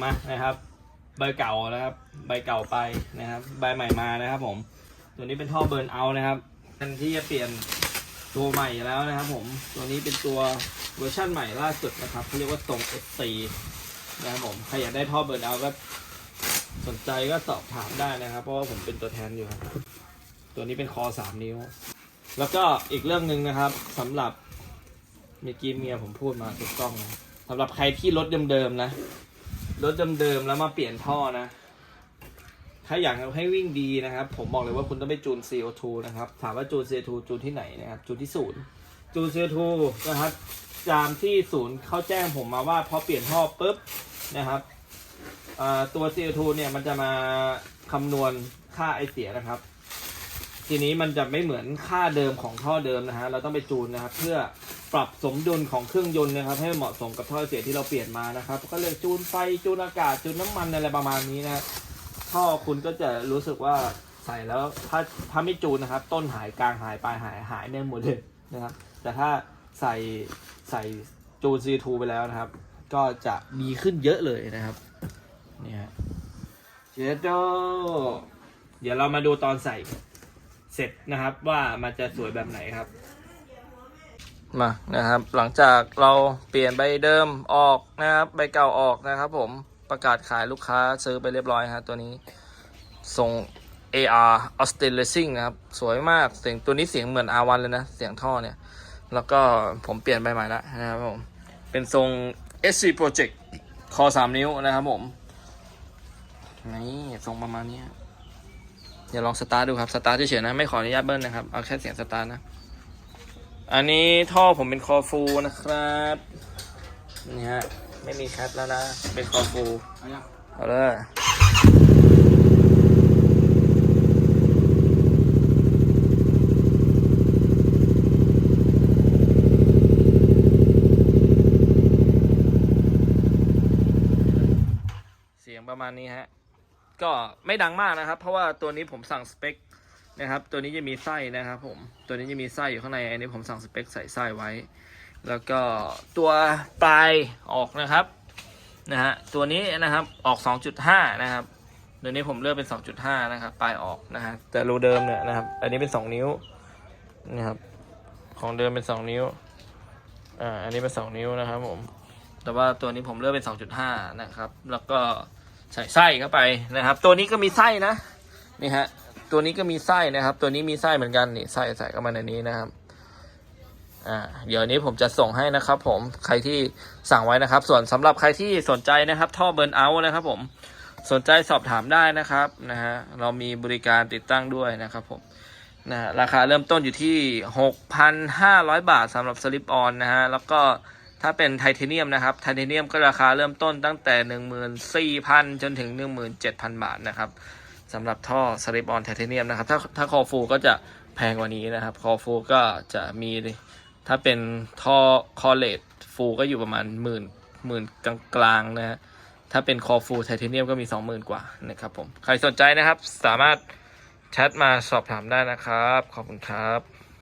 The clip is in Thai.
มานะครับ ใบเก่านะครับ ใบเก่าไปนะครับ ใบใหม่มานะครับ ผม ตัวนี้เป็นท่อเบิร์นเอานะครับทันที่จะเปลี่ยนตัวใหม่แล้วนะครับ ผม ตัวนี้เป็นตัวเวอร์ชั่นใหม่ล่าสุดนะครับเขาเรียกว่าทรง S4 นะครับผม ใครอยากได้ท่อเบิร์นเอาก็สนใจก็สอบถามได้นะครับ เพราะว่าผมเป็นตัวแทนอยู่ครับ ตัวนี้เป็นคอสามนิ้ว แล้วก็อีกเรื่องหนึ่งนะครับสำหรับเมื่อกี้เมียผมพูดมาถูกต้องนะสำหรับใครที่รถเดิมๆนะ รถเดิมๆแล้วมาเปลี่ยนท่อนะ ถ้าอยากให้วิ่งดีนะครับ ผมบอกเลยว่าคุณต้องไปจูน CO2 นะครับ ถามว่าจูน CO2 จูนที่ไหนนะครับ จูนที่ศูนย์จูน CO2 นะครับตามที่ศูนย์เขาแจ้งผมมาว่าพอเปลี่ยนท่อปุ๊บนะครับตัว CO2 เนี่ยมันจะมาคำนวณค่าไอเสียนะครับ ทีนี้มันจะไม่เหมือนค่าเดิมของท่อเดิมนะฮะ เราต้องไปจูนนะครับ เพื่อปรับสมดุลของเครื่องยนต์นะครับ ให้เหมาะสมกับท่อเสียที่เราเปลี่ยนมานะครับ ก็เลยจูนไฟจูนอากาศจูนน้ำมันอะไรประมาณนี้นะท่อคุณก็จะรู้สึกว่าใส่แล้วถ้าถ้าไม่จูนนะครับ ต้นหายกลางหายปลายหายหายแน่หมดเลยนะครับ แต่ถ้าใส่ใส่จูน C2 ไปแล้วนะครับ ก็จะดีขึ้นเยอะเลยนะครับนี่ฮะเจโดเดี๋ยวเรามาดูตอนใส่ เสร็จนะครับว่ามันจะสวยแบบไหนครับ มานะครับ หลังจากเราเปลี่ยนใบเดิมออกนะครับ ใบเก่าออกนะครับ ผมประกาศขายลูกค้าซื้อไปเรียบร้อยฮะตัวนี้ส่ง AR Austin Racing นะครับ สวยมากเสียงตัวนี้เสียงเหมือน R1 เลยนะ เสียงท่อเนี่ย แล้วก็ผมเปลี่ยนใบใหม่แล้วนะครับผม เป็นทรง SC Project คอ 3 นิ้วนะครับผม นี่ทรงประมาณนี้ เดี๋ยวลองสตาร์ทดูครับ สตาร์ทเฉยๆนะ ไม่ขออนุญาตเบิ้ลนะครับ เอาแค่เสียงสตาร์ทนะ อันนี้ท่อผมเป็นคอฟูนะครับ นี่ฮะ ไม่มีแคทแล้วนะ เป็นคอฟู เอายังเอาเลยเสียงประมาณนี้ฮะ ก็ไม่ดังมากนะครับ เพราะว่าตัวนี้ผมสั่งสเปคนะครับ ตัวนี้จะมีไส้นะครับ ผม ตัวนี้จะมีไส้อยู่ข้างใน อันนี้ผมสั่งสเปคใส่ไส้ไว้ แล้วก็ตัวปลายออกนะครับ นะฮะ ตัวนี้นะครับออก 2.5 นะครับ ตัวนี้ผมเลือกเป็น 2.5 นะครับ ปลายออกนะฮะ แต่รูเดิมเนี่ยนะครับ อันนี้เป็น 2 นิ้วนะครับ ของเดิมเป็น 2 นิ้ว อ่า อันนี้เป็น 2 นิ้วนะครับผม แต่ว่าตัวนี้ผมเลือกเป็น 2.5 นะครับ แล้วก็ ใส่ไส้เข้าไปนะครับ ตัวนี้ก็มีไส้นะนี่ฮะตัวนี้ก็มีไส้นะครับ ตัวนี้มีไส้เหมือนกันนี่ไส้ใส่เข้ามาในนี้นะครับอ่าเดี๋ยวนี้ผมจะส่งให้นะครับ ผมใครที่สั่งไว้นะครับ ส่วนสำหรับใครที่สนใจนะครับ ท่อเบิร์นเอาท์นะครับ ผมสนใจสอบถามได้นะครับนะฮะเรามีบริการติดตั้งด้วยนะครับผมนะฮะราคาเริ่มต้นอยู่ที่ 6,500 บาทสำหรับสลิปออนนะฮะแล้วก็ ถ้าเป็นไทเทเนียมนะครับ ไทเทเนียมก็ราคาเริ่มต้นตั้งแต่ 14,000 จนถึง 17,000 บาทนะครับสำหรับท่อสลิปออนไทเทเนียมนะครับ ถ้าถ้าคอฟูก็จะแพงกว่านี้นะครับ คอฟูก็จะมีถ้าเป็นท่อคอเลตฟูก็อยู่ประมาณหมื่นหมื่นกลางๆนะฮะถ้าเป็นคอฟูไทเทเนียมก็มี 20,000 กว่านะครับผม ใครสนใจนะครับสามารถแชทมาสอบถามได้นะครับ ขอบคุณครับ